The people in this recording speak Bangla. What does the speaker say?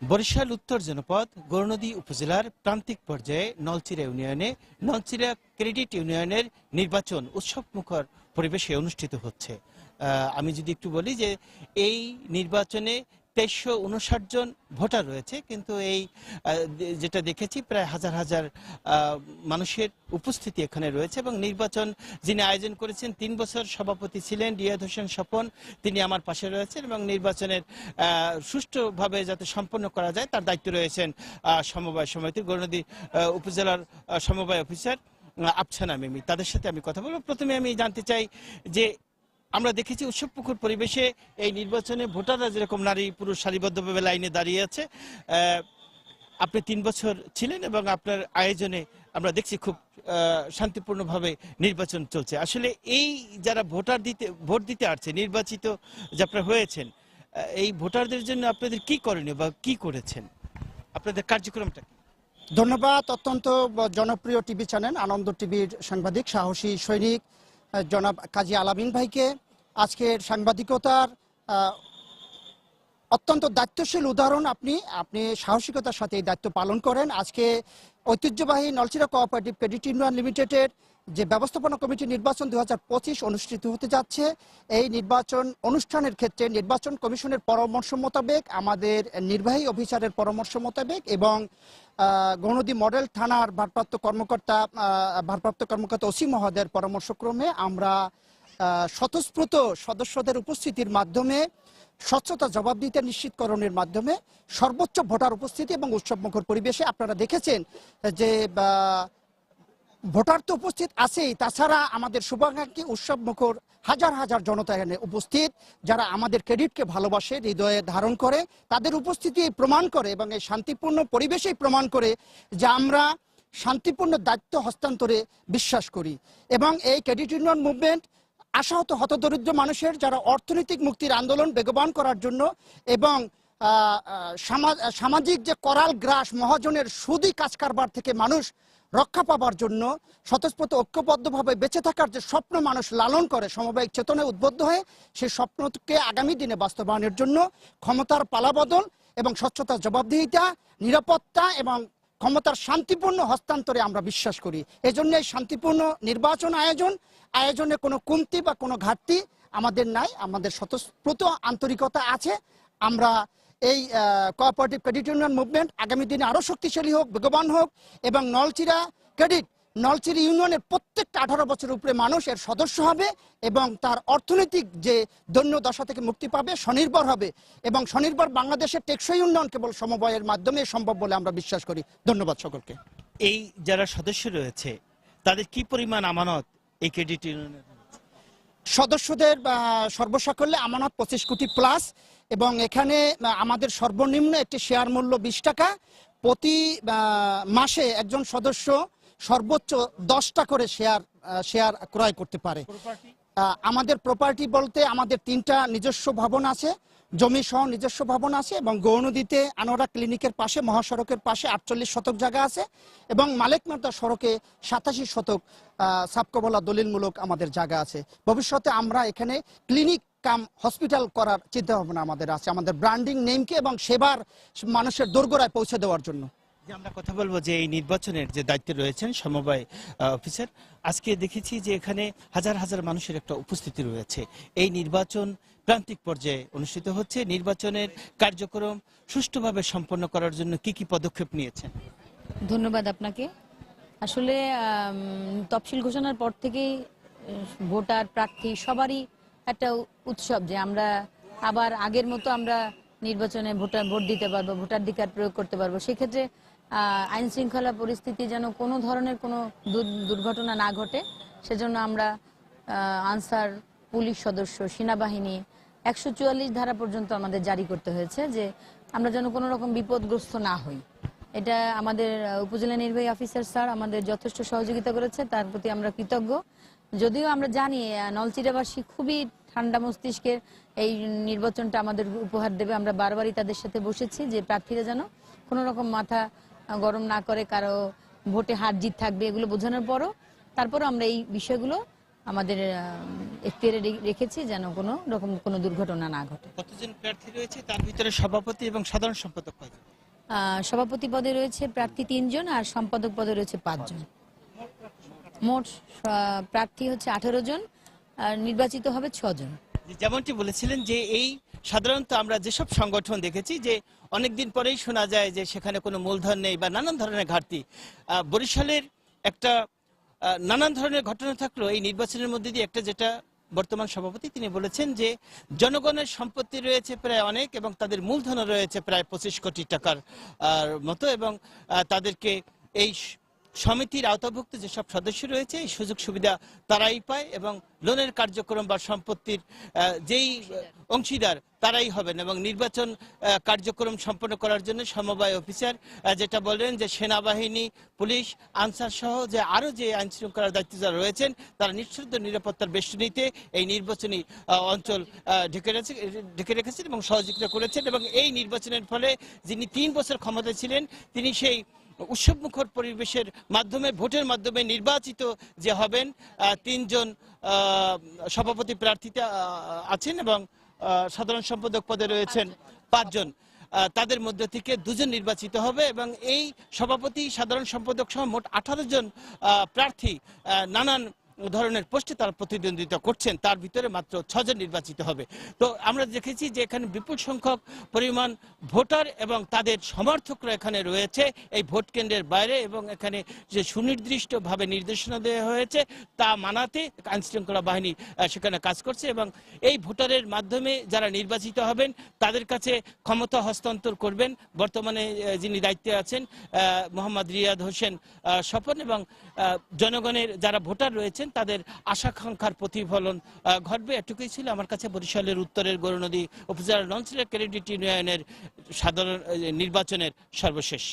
বরিশাল উত্তর জনপদ, গৌরনদী উপজেলার প্রান্তিক পর্যায়ে নলচিরা ইউনিয়নে নলচিরা ক্রেডিট ইউনিয়নের নির্বাচন উৎসবমুখর পরিবেশে অনুষ্ঠিত হচ্ছে। আমি যদি একটু বলি যে এই নির্বাচনে তেইশশো উনষাট জন ভোটার রয়েছে, কিন্তু এই যেটা দেখেছি প্রায় হাজার হাজার মানুষের উপস্থিতি এখানে রয়েছে এবং নির্বাচন যিনি আয়োজন করেছেন, তিন বছর সভাপতি ছিলেন রিয়াদ হোসেন স্বপন, তিনি আমার পাশে রয়েছেন এবং নির্বাচনের সুষ্ঠুভাবে যাতে সম্পন্ন করা যায় তার দায়িত্ব রয়েছেন সমবায় সমিতির গৌরনদী উপজেলার সমবায় অফিসার আফসানা মিমি। তাদের সাথে আমি কথা বলব। প্রথমে আমি জানতে চাই যে আমরা দেখেছি উৎসবপুকুর পরিবেশে এই নির্বাচনে ভোটাররা যেরকম নারী, পুরুষ সারিবদ্ধভাবে লাইনে দাঁড়িয়ে আছে আপনি তিন বছর ছিলেন এবং আপনার আয়োজনে আমরা দেখছি খুব শান্তিপূর্ণভাবে নির্বাচন চলছে। আসলে এই যারা ভোটার দিতে, ভোট দিতে আসছে, নির্বাচিত যে আপনারা হয়েছেন এই ভোটারদের জন্য আপনাদের কি করণীয় বা কি করেছেন? আপনাদের কার্যক্রমটা ধন্যবাদ। অত্যন্ত জনপ্রিয় টিভি চ্যানেল, আনন্দ টিভির সাংবাদিক, সাহসী সৈনিক। জনাব কাজী আলামিন ভাইকে। আজকের সাংবাদিকতার অত্যন্ত দায়িত্বশীল উদাহরণ আপনি আপনি সাহসিকতার সাথে এই দায়িত্ব পালন করেন। আজকে ঐতিহ্যবাহী নলচিরা কোঅপারেটিভ ক্রেডিট ইউনিয়ন লিমিটেডের যে ব্যবস্থাপনা কমিটি নির্বাচন দু হাজার পঁচিশ অনুষ্ঠিত হতে যাচ্ছে, এই নির্বাচন অনুষ্ঠানের ক্ষেত্রে নির্বাচন কমিশনের পরামর্শ মোতাবেক, আমাদের নির্বাহী অফিসারের পরামর্শ মোতাবেক এবং গৌনদী মডেল থানার ভারপ্রাপ্ত কর্মকর্তা ভারপ্রাপ্ত কর্মকর্তা ওসি মহোদয়ের পরামর্শক্রমে আমরা স্বতঃস্ফূর্ত সদস্যদের উপস্থিতির মাধ্যমে, স্বচ্ছতা জবাবদিহিতা নিশ্চিতকরণের মাধ্যমে সর্বোচ্চ ভোটার উপস্থিতি এবং উৎসবমুখর পরিবেশে আপনারা দেখেছেন যে ভোটার তো উপস্থিত আছেই। তাছাড়া আমাদের শুভাকাঙ্ক্ষী উৎসব মুখর হাজার হাজার জনতা এখানে উপস্থিত, যারা আমাদের ক্রেডিটকে ভালোবাসে, হৃদয়ে ধারণ করে, তাদের উপস্থিতি প্রমাণ করে এবং এই শান্তিপূর্ণ পরিবেশেই প্রমাণ করে যে আমরা শান্তিপূর্ণ দায়িত্ব হস্তান্তরে বিশ্বাস করি। এবং এই ক্রেডিট ইউনিয়ন মুভমেন্ট আশাহত হতদরিদ্র মানুষের, যারা অর্থনৈতিক মুক্তির আন্দোলন বেগবান করার জন্য এবং সামাজিক যে করাল গ্রাস, মহাজনের সুদি কাজ কারবার থেকে মানুষ রক্ষা পাবার জন্য স্বতঃস্ফূর্ত ঐক্যবদ্ধভাবে বেঁচে থাকার যে স্বপ্ন মানুষ লালন করে, সমবায়িক চেতনায় উদ্বুদ্ধ হয়ে সেই স্বপ্নকে আগামী দিনে বাস্তবায়নের জন্য ক্ষমতার পালাবদল এবং স্বচ্ছতার জবাবদিহিতা, নিরাপত্তা এবং ক্ষমতার শান্তিপূর্ণ হস্তান্তরে আমরা বিশ্বাস করি। এজন্য এই শান্তিপূর্ণ নির্বাচন আয়োজন, আয়োজনে কোনো কমতি বা কোনো ঘাটতি আমাদের নাই, আমাদের স্বতঃস্ফূর্ত আন্তরিকতা আছে। আমরা এই কোঅপারেটিভ ক্রেডিট ইউনিয়ন মুভমেন্ট আগামী দিনে আরও শক্তিশালী হোক, বেগবান হোক এবং নলচিরা ক্রেডিট নলচিরি ইউনিয়নের প্রত্যেকটা আঠারো বছরের উপরে মানুষ এর সদস্য হবে এবং তার অর্থনৈতিক যে দৈন্য দশা থেকে মুক্তি পাবে, স্বনির্ভর হবে এবং স্বনির্ভর বাংলাদেশের টেকসই উন্নয়ন কেবল সমবায়ের মাধ্যমে সম্ভব বলে আমরা বিশ্বাস করি। ধন্যবাদ সকলকে। এই যারা সদস্য রয়েছে, তাদের কি পরিমাণ আমানত এই ক্রেডিট ইউনিয়নের সদস্যদের সর্বসাকল্যে আমানত পঁচিশ কোটি প্লাস এবং এখানে আমাদের সর্বনিম্ন একটি শেয়ার মূল্য বিশ টাকা। প্রতি মাসে একজন সদস্য সর্বোচ্চ দশটা করে শেয়ার শেয়ার ক্রয় করতে পারে। আমাদের প্রপার্টি বলতে আমাদের তিনটা নিজস্ব ভবন আছে জমি সহ নিজস্ব ভবন আছে এবং গৌনদীতে আনোরা ক্লিনিকের পাশে মহাসড়কের পাশে আটচল্লিশ শতক জায়গা আছে এবং মালেকমার্দা সড়কে সাতাশি শতক আহ, সাবকবলা দলিলমূলক আমাদের জায়গা আছে। ভবিষ্যতে আমরা এখানে ক্লিনিক কাম হসপিটাল করার চিন্তা ভাবনা আমাদের আছে আমাদের ব্র্যান্ডিং নেমকে এবং সেবার মানুষের দোরগোড়ায় পৌঁছে দেওয়ার জন্য। আমরা কথা বলব যে এই নির্বাচনের যে দায়িত্বে রয়েছেন সমবায় অফিসার। আজকে দেখেছি যে এখানে হাজার হাজার মানুষের একটা উপস্থিতি রয়েছে। এই নির্বাচন প্রান্তিক পর্যায়ে অনুষ্ঠিত হচ্ছে। নির্বাচনের কার্যক্রম সুষ্ঠুভাবে সম্পন্ন করার জন্য কি কি পদক্ষেপ নিয়েছেন? ধন্যবাদ আপনাকে। আসলে তফসিল ঘোষণার পর থেকেই ভোটার, প্রার্থী সবারই একটা উৎসব যে আমরা আবার আগের মতো আমরা নির্বাচনে ভোটার, ভোট দিতে পারব, ভোটাধিকার প্রয়োগ করতে পারব। সেক্ষেত্রে আইন শৃঙ্খলা পরিস্থিতি যেন কোনো ধরনের কোনো দুর- দুর্ঘটনা না ঘটে, সেজন্য আমরা আনসার পুলিশ সদস্য, সেনাবাহিনী, একশো চুয়াল্লিশ ধারা পর্যন্ত আমাদের জারি করতে হয়েছে যে আমরা যেন কোনো রকম বিপদগ্রস্ত না হই। এটা আমাদের উপজেলা নির্বাহী অফিসার স্যার আমাদের যথেষ্ট সহযোগিতা করেছে, তার প্রতি আমরা কৃতজ্ঞ। যদিও আমরা জানি নলচিরাবাসী খুবই ঠান্ডা মস্তিষ্কের এই নির্বাচনটা আমাদের উপহার দেবে। আমরা বারবারই তাদের সাথে বসেছি যে প্রার্থীরা যেন কোনো রকম মাথা গরম না করে কারও ভোটে হার জিত থাকবে এগুলো বোঝানোর পরও তারপরও আমরা এই বিষয়গুলো আমাদের এখতিয়ারে রেখেছি যেন কোনো রকম কোনো দুর্ঘটনা না ঘটে। কতজন প্রার্থী রয়েছে? তার ভিতরে সভাপতি এবং সাধারণ সম্পাদক কয়জন? সভাপতি পদে রয়েছে প্রার্থী তিনজন আর সম্পাদক পদে রয়েছে পাঁচজন। মোট প্রার্থী হচ্ছে আঠেরো জন আর নির্বাচিত হবে ছজন। যেমনটি বলেছিলেন যে এই সাধারণত আমরা যেসব সংগঠন দেখেছি যে অনেকদিন পরেই শোনা যায় যে সেখানে কোনো মূলধন নেই বা নানান ধরনের ঘাটতি। বরিশালের একটা নানান ধরনের ঘটনা থাকলেও এই নির্বাচনের মধ্যে দিয়ে। একটা যেটা বর্তমান সভাপতি তিনি বলেছেন যে, জনগণের সম্পত্তি রয়েছে প্রায় অনেক এবং তাদের মূলধনও রয়েছে প্রায় পঁচিশ কোটি টাকার মতো এবং তাদেরকে এই সমিতির আওতাভুক্ত যেসব সদস্য রয়েছে, এই সুযোগ সুবিধা তারাই পায় এবং লোনের কার্যক্রম বা সম্পত্তির যেই অংশীদার তারাই হবেন এবং নির্বাচন কার্যক্রম সম্পন্ন করার জন্য সমবায় অফিসার যেটা বললেন যে সেনাবাহিনী, পুলিশ, আনসার সহ যে আরও যে আইন শৃঙ্খলার দায়িত্ব যারা রয়েছেন, তারা নিঃশব্দ নিরাপত্তার বেষ্টনীতে এই নির্বাচনী অঞ্চল ঢেকে রেখেছে, ঢেকে রেখেছেন এবং সহযোগিতা করেছেন এবং এই নির্বাচনের ফলে যিনি তিন বছর ক্ষমতায় ছিলেন, তিনি সেই উৎসবমুখর পরিবেশের মাধ্যমে, ভোটের মাধ্যমে নির্বাচিত যে হবেন তিনজন সভাপতি প্রার্থীতে আছেন এবং সাধারণ সম্পাদক পদে রয়েছেন পাঁচজন। তাদের মধ্যে থেকে দুজন নির্বাচিত হবে এবং এই সভাপতি, সাধারণ সম্পাদক সহ মোট আঠারো জন প্রার্থী নানান ধরনের পোস্টে তারা প্রতিদ্বন্দ্বিতা করছেন, তার ভিতরে মাত্র ছজন নির্বাচিত হবে। তো আমরা দেখেছি যে এখানে বিপুল সংখ্যক পরিমাণ ভোটার এবং তাদের সমর্থকরা এখানে রয়েছে এই ভোট কেন্দ্রের বাইরে এবং এখানে যে সুনির্দিষ্টভাবে নির্দেশনা দেওয়া হয়েছে তা মানাতে আইন শৃঙ্খলা বাহিনী সেখানে কাজ করছে এবং এই ভোটারের মাধ্যমে যারা নির্বাচিত হবেন তাদের কাছে ক্ষমতা হস্তান্তর করবেন। বর্তমানে যিনি দায়িত্বে আছেন মোহাম্মদ রিয়াদ হোসেন স্বপন এবং জনগণের যারা ভোটার রয়েছেন তাদের আশাকাঙ্ক্ষার প্রতিফলন ঘটবে এটুকুই ছিল আমার কাছে বরিশালের উত্তরের গৌরনদী উপজেলার লঞ্চের ক্রেডিট ইউনিয়নের সাধারণ নির্বাচনের সর্বশেষ।